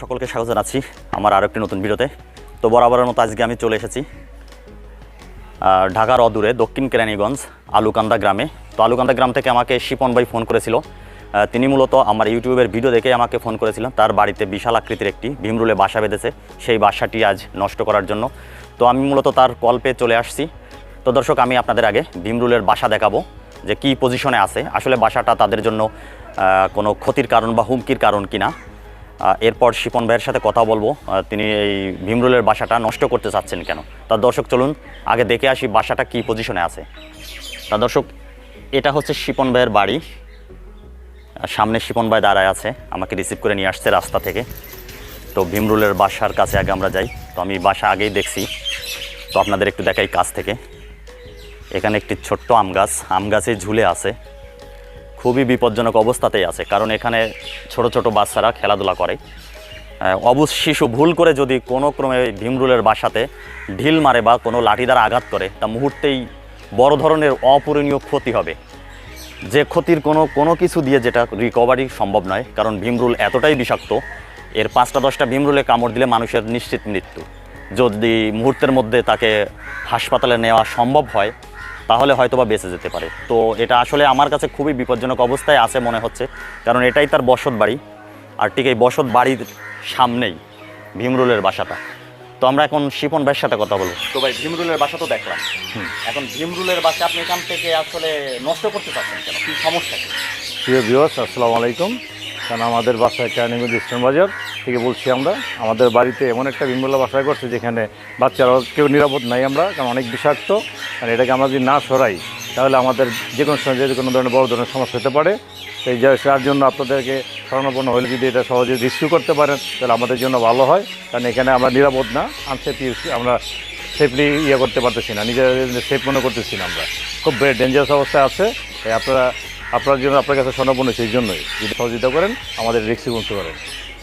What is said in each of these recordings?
সকলকে স্বাগত জানাচ্ছি আমার আরও একটি নতুন ভিডিওতে। তো বরাবরের মতো আজকে আমি চলে এসেছি ঢাকার অদূরে দক্ষিণ কেরানীগঞ্জ আলুকান্দা গ্রামে। তো আলুকান্দা গ্রাম থেকে আমাকে শিপন ভাই ফোন করেছিল। তিনি মূলত আমার ইউটিউবের ভিডিও দেখে আমাকে ফোন করেছিলেন। তার বাড়িতে বিশাল আকৃতির একটি ভীমরুলে বাসা বেঁধেছে। সেই বাসাটি আজ নষ্ট করার জন্য। তো আমি মূলত তার কল পেয়ে চলে আসছি। তো দর্শক, আমি আপনাদের আগে ভীমরুলের বাসা দেখাবো, যে কি পজিশনে আছে। আসলে বাসাটা তাদের জন্য কোনো ক্ষতির কারণ বা হুমকির কারণ কিনা। এরপর শিপন ভাইয়ের সাথে কথা বলব। তিনি এই ভীমরুলের বাসাটা নষ্ট করতে চাচ্ছেন কেন? তার দর্শক, চলুন আগে দেখে আসি বাসাটা কি পজিশনে আছে। তা দর্শক, এটা হচ্ছে শিপন ভাইয়ের বাড়ি। সামনে শিপন ভাই দাঁড়ায় আছে, আমাকে রিসিভ করে নিয়ে আসছে রাস্তা থেকে। তো ভীমরুলের বাসার কাছে আগে আমরা যাই। তো আমি বাসা আগেই দেখছি। তো আপনাদের একটু দেখাই কাছ থেকে। এখানে একটি ছোট্ট আম গাছ। আম গাছে ঝুলে আছে। খুবই বিপজ্জনক অবস্থাতেই আছে, কারণ এখানে ছোট ছোট বাচ্চারা খেলাধুলা করে। অবুজ শিশু ভুল করে যদি কোনো ক্রমে ভীমরুলের বাসাতে ঢিল মারে বা কোনো লাঠি দ্বারা আঘাত করে, তা মুহূর্তেই বড় ধরনের অপূরণীয় ক্ষতি হবে। যে ক্ষতির কোনো কোনো কিছু দিয়ে যেটা রিকভারি সম্ভব নয়, কারণ ভীমরুল এতটাই বিষাক্ত, এর পাঁচটা দশটা ভীমরুলে কামড় দিলে মানুষের নিশ্চিত মৃত্যু। যদি মুহূর্তের মধ্যে তাকে হাসপাতালে নেওয়া সম্ভব হয় তাহলে হয়তো বা বেঁচে যেতে পারে। তো এটা আসলে আমার কাছে খুবই বিপজ্জনক অবস্থায় আছে মনে হচ্ছে কারণ এটাই তার বসত বাড়ি আর ঠিক এই বসত বাড়ির সামনেই ভীমরুলের বাসাটা। তো আমরা এখন শিপন ভাইয়ের সাথে কথা বলব। তো ভাই ভীমরুলের বাসা তো দেখলাম। এখন ভীমরুলের বাসা আপনি এখান থেকে আসলে নষ্ট করতে পারছেন কেন? কি সমস্যা কি? প্রিয় ভিউয়ার্স আসসালামু আলাইকুম। কারণ আমাদের বাসায় কেরানীগঞ্জ ইস্টার্ন বাজার থেকে বলছি আমরা। আমাদের বাড়িতে এমন একটা বিমলা বাসায় করছে যেখানে বাচ্চারা কেউ নিরাপদ নাই আমরা, কারণ অনেক বিষাক্ত। কারণ এটাকে আমরা যদি না সরাই, তাহলে আমাদের যে কোনো সময় যে কোনো ধরনের বড় ধরনের সমস্যা হতে পারে, সেই তার জন্য আপনাদেরকে স্মরণাপন্ন হলে যদি এটা সহজে রিসিউ করতে পারেন, তাহলে আমাদের জন্য ভালো হয়। কারণ এখানে আমরা নিরাপদ না আনসেফ আমরা সেফলি ইয়ে করতে পারতেছি না, নিজেদের সেফ মনে করতেছি না আমরা। খুব ডেঞ্জারাস অবস্থায় আছে। তাই আপনারা আপনার জন্য আপনার কাছে স্বর্ণপূর্ণ সেই জন্যই। যদি সহযোগিতা করেন আমাদের রিক্সি বলতে করেন।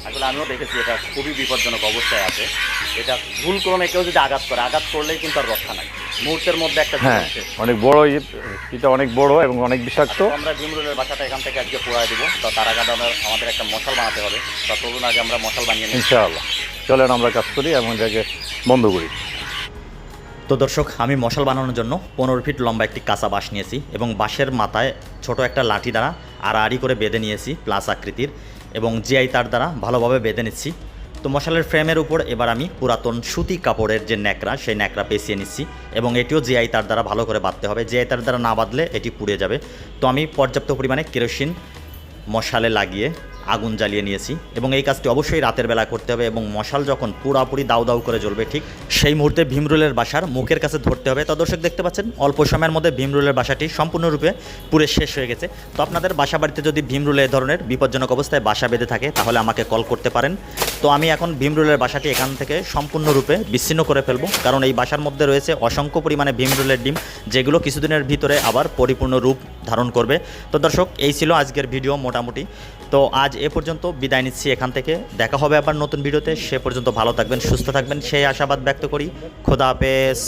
আসলে আমিও দেখেছি এটা খুবই বিপজ্জনক অবস্থায় আছে। এটা ভুল ক্রমে কেউ যদি আঘাত করে আঘাত করলেই কিন্তু আর রক্ষা নাই। মুহূর্তের মধ্যে একটা হ্যাঁ অনেক বড় এটা অনেক বড় এবং অনেক বিষাক্ত। আমরা ভীমরুলের বাসাটা এখান থেকে আজকে পোড়ায় দিব। তো তার আগে আমরা- আমাদের একটা মশাল বানাতে হবে। তো চলুন আগে আমরা মশাল বানিয়ে নিই। ইনশাআল্লাহ। চলেন আমরা কাজ করি এবং এটাকে বন্ধ করি। তো দর্শক, আমি মশাল বানানোর জন্য পনেরো ফিট লম্বা একটি কাঁচা বাঁশ নিয়েছি এবং বাঁশের মাথায় ছোট একটা লাঠি দ্বারা আড়াআড়ি করে বেঁধে নিয়েছি প্লাস আকৃতির এবং জিআই তার দ্বারা ভালোভাবে বেঁধে নিচ্ছি। তো মশালের ফ্রেমের উপর এবার আমি পুরাতন সুতি কাপড়ের যে ন্যাকড়া, সেই ন্যাকড়া পেঁচিয়ে নিচ্ছি এবং এটিও জিআই তার দ্বারা ভালো করে বাঁধতে হবে। জিআই তার দ্বারা না বাঁধলে এটি পুড়ে যাবে। তো আমি পর্যাপ্ত পরিমাণে কেরোসিন মশালে লাগিয়ে আগুন জ্বালিয়ে নিয়েছি এবং এই কাজটি অবশ্যই রাতের বেলা করতে হবে এবং মশাল যখন পুরাপুরি দাউ দাউ করে জ্বলবে ঠিক সেই মুহূর্তে ভীমরুলের বাসার মুখের কাছে ধরতে হবে। তো দর্শক দেখতে পাচ্ছেন, অল্প সময়ের মধ্যে ভীমরুলের বাসাটি সম্পূর্ণরূপে পুরে শেষ হয়ে গেছে। তো আপনাদের বাসা বাড়িতে যদি ভীমরুল ধরনের বিপজ্জনক অবস্থায় বাসা বেঁধে থাকে, তাহলে আমাকে কল করতে পারেন। তো আমি এখন ভীমরুলের বাসাটি এখান থেকে সম্পূর্ণরূপে বিচ্ছিন্ন করে ফেলব। কারণ এই বাসার মধ্যে রয়েছে অসংখ্য পরিমাণে ভীমরুলের ডিম, যেগুলো কিছুদিনের ভিতরে আবার পরিপূর্ণ রূপ ধারণ করবে। তো দর্শক, এই ছিল আজকের ভিডিও মোটামুটি। তো আজ এ পর্যন্ত বিদায় নিচ্ছি এখান থেকে। দেখা হবে আবার নতুন ভিডিওতে। সে পর্যন্ত ভালো থাকবেন, সুস্থ থাকবেন। সেই আশাবাদ ব্যক্ত করি। খোদা হাফেজ।